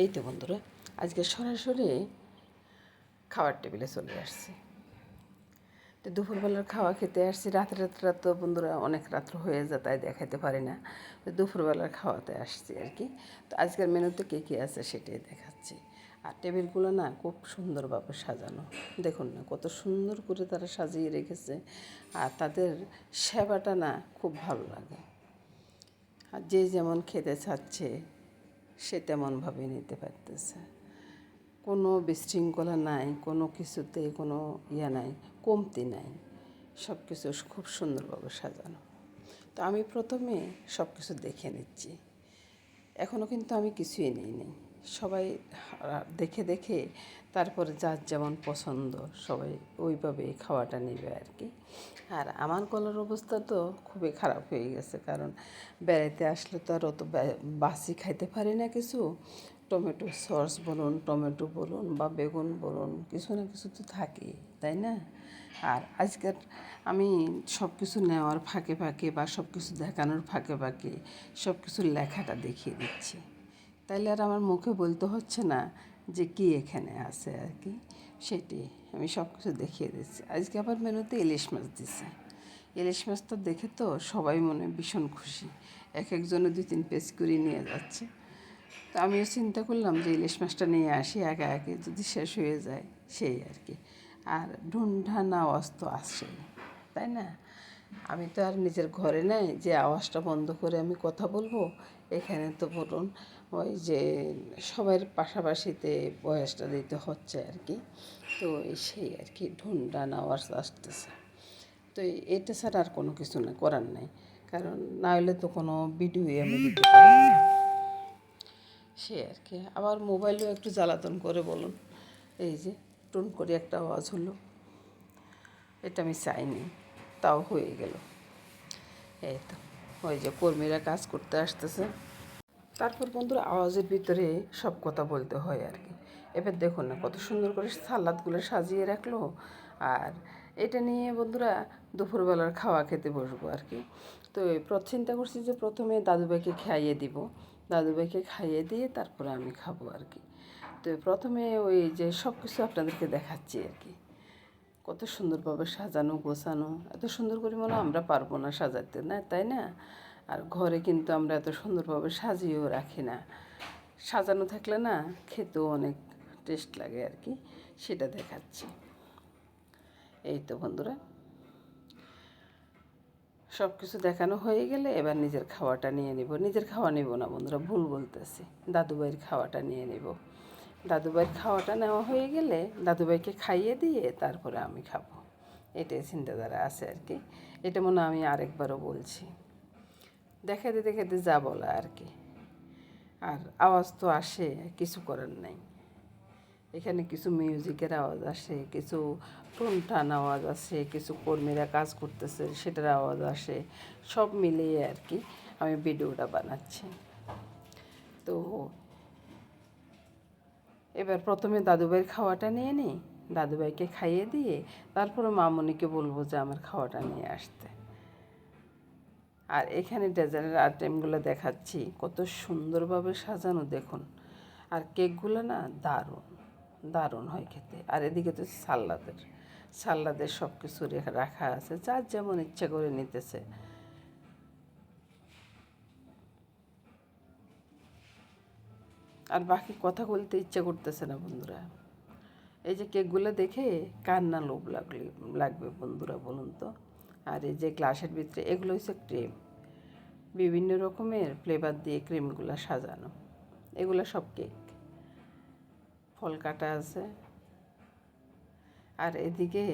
এই তো বন্ধুরা, আজকে সরাসরি খাওয়ার টেবিলে চলে আসছি। তো দুপুরবেলার খাওয়া খেতে আসছি, রাত্রে রাত্রে তো বন্ধুরা অনেক রাত্র হয়ে যায়, তাই দেখাতে পারি না। তো দুপুরবেলার খাওয়াতে আসছি আর কি। তো আজকের মেনুতে কী কী আছে সেটাই দেখাচ্ছি। আর টেবিলগুলো না খুব সুন্দরভাবে সাজানো। দেখুন না, কত সুন্দর করে তারা সাজিয়ে রেখেছে। আর তাদের সেবাটা না খুব ভালো লাগে। আর যে যেমন খেতে চাচ্ছে সে তেমনভাবে নিতে পারতেছে। কোনো বিশৃঙ্খলা নাই, কোনো কিছুতে কোনো ইয়ে নাই, কমতি নাই। সব কিছু খুব সুন্দরভাবে সাজানো। তো আমি প্রথমে সব কিছু দেখে নিচ্ছি। এখনও কিন্তু আমি কিছুই নিই নি সবাই দেখে দেখে তারপরে যার যেমন পছন্দ সবাই ওইভাবে খাওয়াটা নেবে আর কি। আর আমার গলার অবস্থা তো খুবই খারাপ হয়ে গেছে, কারণ বেড়াইতে আসলে তো আর অত বাসি খাইতে পারি না কিছু। টমেটো সস বলুন, টমেটো বলুন বা বেগুন বলুন, কিছু না কিছু তো থাকেই, তাই না? আর আজকের আমি সব কিছু নেওয়ার ফাঁকে ফাঁকে বা সব কিছু দেখানোর ফাঁকে ফাঁকে সব কিছুর লেখাটা দেখিয়ে দিচ্ছি। তাইলে আর আমার মুখে বলতে হচ্ছে না যে কি এখানে আছে আর কি। সেটি আমি সব কিছু দেখিয়ে দিচ্ছি। আজকে আবার মেনুতে ইলিশ মাছ দিছে। ইলিশ মাছটা দেখে তো সবাই মনে ভীষণ খুশি। এক একজনে দুই তিন পেজ করে নিয়ে যাচ্ছে। তো আমিও চিন্তা করলাম যে ইলিশ মাছটা নিয়ে আসি একা একে যদি শেষ হয়ে যায় সেই আর কি। আর ঢুনঢান আওয়াজ তো আসছে তাই না? আমি তো আর নিজের ঘরে নাই যে আওয়াজটা বন্ধ করে আমি কথা বলব, এখানে তো বলুন। ওই যে সবার পাশাপাশিতে বয়সটা দিতে হচ্ছে আর কি। তো সেই আর কি ঢুনঢান আওয়াজ আসতেছে। তো এটা ছাড়া আর কোনো কিছু না, করার নাই। কারণ না হলে তো কোনো ভিডিওই আমি দিতে পারি সে আর কি। আবার মোবাইলেও একটু জ্বালাতন করে বলুন। এই যে টুন করে একটা আওয়াজ হলো। এটা আমি চাইনি, তাও হয়ে গেল। এই তো, ওই যে কর্মীরা কাজ করতে আসতেছে। তারপর বন্ধুরা আওয়াজের ভিতরে সব কথা বলতে হয় আর কি। এবার দেখুন না কত সুন্দর করে সালাদগুলো সাজিয়ে রাখল। আর এটা নিয়ে বন্ধুরা দুপুরবেলার খাওয়া খেতে বসবো আর কি। তো চিন্তা করছি যে প্রথমে দাদুভাইকে খাইয়ে দিব। দাদুভাইকে খাইয়ে দিয়ে তারপরে আমি খাব আর কি। তো প্রথমে ওই যে সব কিছু আপনাদেরকে দেখাচ্ছি আর কি। কত সুন্দরভাবে সাজানো, গোছানো। এত সুন্দর করে মনে আমরা পারব না সাজাতে, না? তাই না? আর ঘরে কিন্তু আমরা এত সুন্দরভাবে সাজিয়েও রাখি না। সাজানো থাকলে না খেতেও অনেক টেস্ট লাগে আর কি সেটা দেখাচ্ছি। এই তো বন্ধুরা। সব কিছু দেখানো হয়ে গেলে এবার নিজের খাওয়াটা নিয়ে নিব। নিজের খাওয়া নেব না বন্ধুরা, ভুল বলতেছি। দাদুভাইয়ের খাওয়াটা নিয়ে নেব। দাদুভাইয়ের খাওয়াটা নেওয়া হয়ে গেলে দাদুভাইকে খাইয়ে দিয়ে তারপরে আমি খাব। এটাই চিন্তাধারা আছে আর কি এটা মনে আমি আরেকবারও বলছি। দেখাতে দেখাতে যা বলা আর কি। আর আওয়াজ তো আসে, কিছু করার নাই। এখানে কিছু মিউজিকের আওয়াজ আসে, কিছু টুনটান আওয়াজ আসে, কিছু কর্মীরা কাজ করতেছে, সেটার আওয়াজ আসে। সব মিলিয়ে আর কি আমি ভিডিওটা বানাচ্ছি। তো এবার প্রথমে দাদুভাইয়ের খাওয়াটা নিয়ে নিই, দাদুভাইকে খাইয়ে দিয়ে তারপরে মামনিকে বলব যে আমার খাওয়াটা নিয়ে আসতে। আর এখানে ডেজার্টের আইটেমগুলো দেখাচ্ছি। কত সুন্দরভাবে সাজানো, দেখুন। আর কেকগুলো না দারুণ দারুণ হয় খেতে। আর এদিকে তো সাল্লাদের সাল্লাদের সব কিছু রাখা আছে। যার যেমন ইচ্ছা করে নিতেছে। আর বাকি কথা বলতে ইচ্ছা করতেছে না বন্ধুরা। এই যে কেকগুলো দেখে কার না লোভ লাগলে, লাগবে বন্ধুরা, বলুন তো। আর এই যে গ্লাসের ভিতরে, এগুলো হচ্ছে ক্রিম। বিভিন্ন রকমের ফ্লেভার দিয়ে ক্রিমগুলো সাজানো। এগুলো সব কেক ফল কাটা আছে। আর এদিকে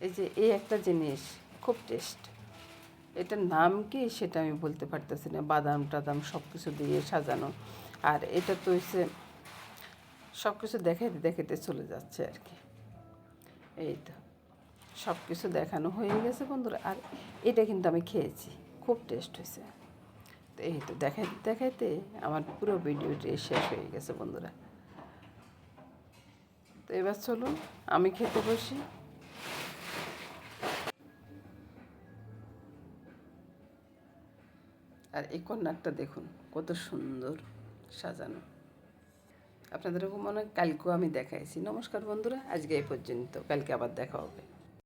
এই যে এই একটা জিনিস, খুব টেস্ট এটার নাম কি সেটা আমি বলতে পারতেছি না। বাদাম টাদাম সব কিছু দিয়ে সাজানো। আর এটা তো হচ্ছে সব কিছু দেখাইতে দেখাইতে চলে যাচ্ছে আর কি। এই তো। সব কিছু দেখানো হয়ে গেছে বন্ধুরা, আর এটা কিন্তু আমি খেয়েছি, খুব টেস্ট হয়েছে। তো এই তো দেখাইতে দেখাইতে আমার পুরো ভিডিওটি শেষ হয়ে গেছে বন্ধুরা। তো এবার চলুন, আমি খেতে বসি। আর এই কর্নারটা দেখুন, কত সুন্দর সাজানো। আপনাদেরও মনে হয় কালকেও আমি দেখাইছি। নমস্কার বন্ধুরা, আজকে এই পর্যন্ত, কালকে আবার দেখা হবে।